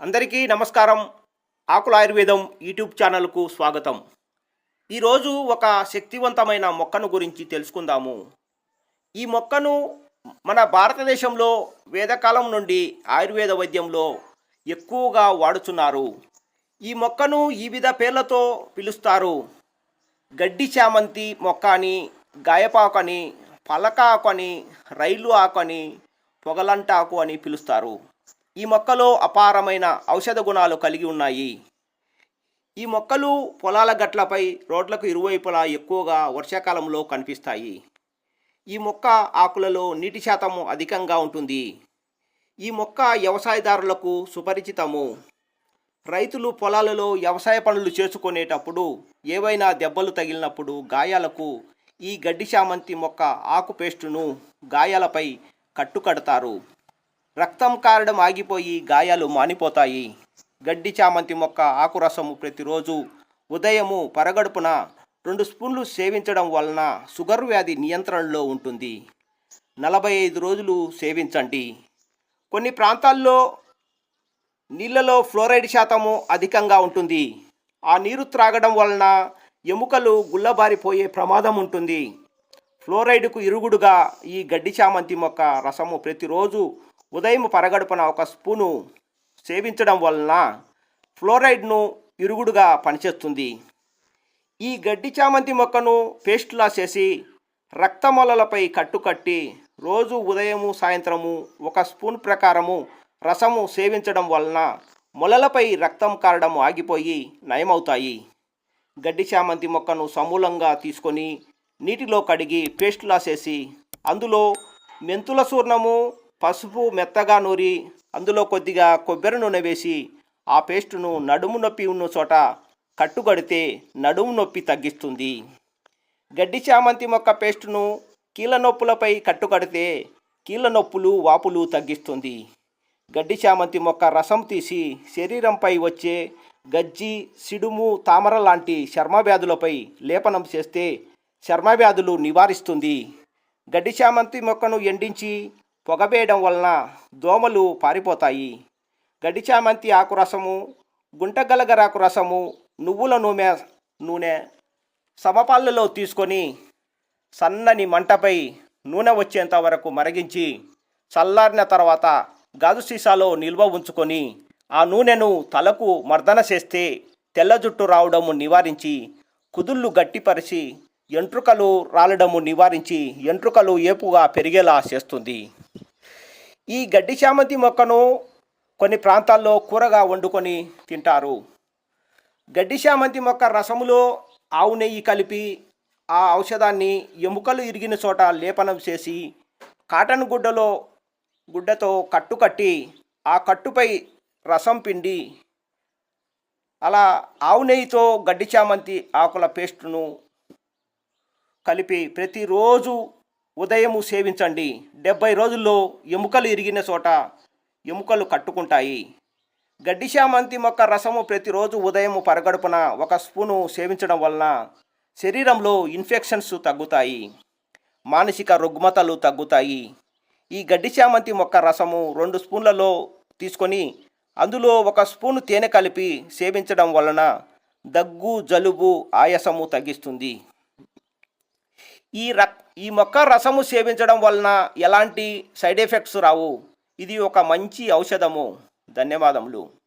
అందరికీ నమస్కారం. ఆకుల ఆయుర్వేదం యూట్యూబ్ ఛానల్కు స్వాగతం. ఈరోజు ఒక శక్తివంతమైన మొక్కను గురించి తెలుసుకుందాము. ఈ మొక్కను మన భారతదేశంలో వేదకాలం నుండి ఆయుర్వేద వైద్యంలో ఎక్కువగా వాడుతున్నారు. ఈ మొక్కను ఈ విధ పేర్లతో పిలుస్తారు. గడ్డి చామంతి మొక్క అని గాయపాకు అని పలక ఆకు అని రైలు ఆకు అని పొగలంటాకు అని పిలుస్తారు. ఈ మొక్కలో అపారమైన ఔషధ గుణాలు కలిగి ఉన్నాయి. ఈ మొక్కలు పొలాల గట్లపై రోడ్లకు ఇరువైపులా ఎక్కువగా వర్షాకాలంలో కనిపిస్తాయి. ఈ మొక్క ఆకులలో నీటి శాతం అధికంగా ఉంటుంది. ఈ మొక్క వ్యవసాయదారులకు సుపరిచితము. రైతులు పొలాలలో వ్యవసాయ పనులు చేసుకునేటప్పుడు ఏవైనా దెబ్బలు తగిలినప్పుడు గాయాలకు ఈ గడ్డి చామంతి మొక్క ఆకు పేస్టును గాయాలపై కట్టుకడతారు. రక్తం కారడం ఆగిపోయి గాయాలు మానిపోతాయి. గడ్డి చామంతి మొక్క ఆకురసము ప్రతిరోజు ఉదయము పరగడుపున రెండు స్పూన్లు సేవించడం వలన షుగర్ వ్యాధి నియంత్రణలో ఉంటుంది. నలభై ఐదు రోజులు సేవించండి. కొన్ని ప్రాంతాల్లో నీళ్ళలో ఫ్లోరైడ్ శాతము అధికంగా ఉంటుంది. ఆ నీరు త్రాగడం వలన ఎముకలు గుల్లబారిపోయే ప్రమాదం ఉంటుంది. ఫ్లోరైడ్కు ఇరుగుడుగా ఈ గడ్డి చామంతి మొక్క రసము ప్రతిరోజు ఉదయం పరగడుపున ఒక స్పూను సేవించడం వలన ఫ్లోరైడ్ను ఇరుగుడుగా పనిచేస్తుంది. ఈ గడ్డి చామంతి మొక్కను పేస్ట్లా చేసి రక్తమొలలపై కట్టుకట్టి రోజు ఉదయము సాయంత్రము ఒక స్పూన్ ప్రకారము రసము సేవించడం వలన మొలలపై రక్తం కారడం ఆగిపోయి నయమవుతాయి. గడ్డి చామంతి మొక్కను సమూలంగా తీసుకొని నీటిలో కడిగి పేస్ట్లా చేసి అందులో మెంతుల చూర్ణము పసుపు మెత్తగా నూరి అందులో కొద్దిగా కొబ్బరి నూనె వేసి ఆ పేస్టును నడుము నొప్పి ఉన్న చోట కట్టుకడితే నడుము నొప్పి తగ్గిస్తుంది. గడ్డి చామంతి మొక్క పేస్టును కీళ్ళ నొప్పులపై కట్టుకడితే కీళ్ళ నొప్పులు వాపులు తగ్గిస్తుంది. గడ్డి చామంతి మొక్క రసం తీసి శరీరంపై వచ్చే గజ్జి సిడుము తామర లాంటి చర్మ వ్యాధులపై లేపనం చేస్తే చర్మ వ్యాధులు నివారిస్తుంది. గడ్డి చామంతి మొక్కను ఎండించి పొగబేయడం వలన దోమలు పారిపోతాయి. గడిచామంతి ఆకు రసము గుంటగలగరాకు రసము నువ్వుల నూనె నూనె సమపాళ్ళలో తీసుకొని సన్నని మంటపై నూనె వచ్చేంత వరకు మరిగించి చల్లారిన తర్వాత గాజు సీసాలో నిల్వ ఉంచుకొని ఆ నూనెను తలకు మర్దన చేస్తే తెల్ల జుట్టు రావడము నివారించి కుదుళ్ళు గట్టిపరిచి ఎంట్రుకలు రాలడము నివారించి ఎంట్రుకలు ఏపుగా పెరిగేలా చేస్తుంది. ఈ గడ్డి చామంతి మొక్కను కొన్ని ప్రాంతాల్లో కూరగా వండుకొని తింటారు. గడ్డి చామంతి మొక్క రసములో ఆవు నెయ్యి కలిపి ఆ ఔషధాన్ని ఎముకలు ఇరిగిన చోట లేపనం చేసి కాటన్ గుడ్డలో గుడ్డతో కట్టు కట్టి ఆ కట్టుపై రసం పిండి అలా ఆవు నెయ్యితో గడ్డి చామంతి ఆకుల పేస్టును కలిపి ప్రతిరోజు ఉదయము సేవించండి. డెబ్బై రోజుల్లో ఎముకలు ఇరిగిన చోట ఎముకలు కట్టుకుంటాయి. గడ్డి చామంతి మొక్క రసము ప్రతిరోజు ఉదయం పరగడుపున ఒక స్పూను సేవించడం వలన శరీరంలో ఇన్ఫెక్షన్స్ తగ్గుతాయి. మానసిక రుగ్మతలు తగ్గుతాయి. ఈ గడ్డి చామంతి మొక్క రసము రెండు స్పూన్లలో తీసుకొని అందులో ఒక స్పూను తేనె కలిపి సేవించడం వలన దగ్గు జలుబు ఆయాసము తగ్గిస్తుంది. ఈ ర ఈ మొక్క రసము సేవించడం వలన ఎలాంటి సైడ్ ఎఫెక్ట్స్ రావు? ఇది ఒక మంచి ఔషధము. ధన్యవాదములు.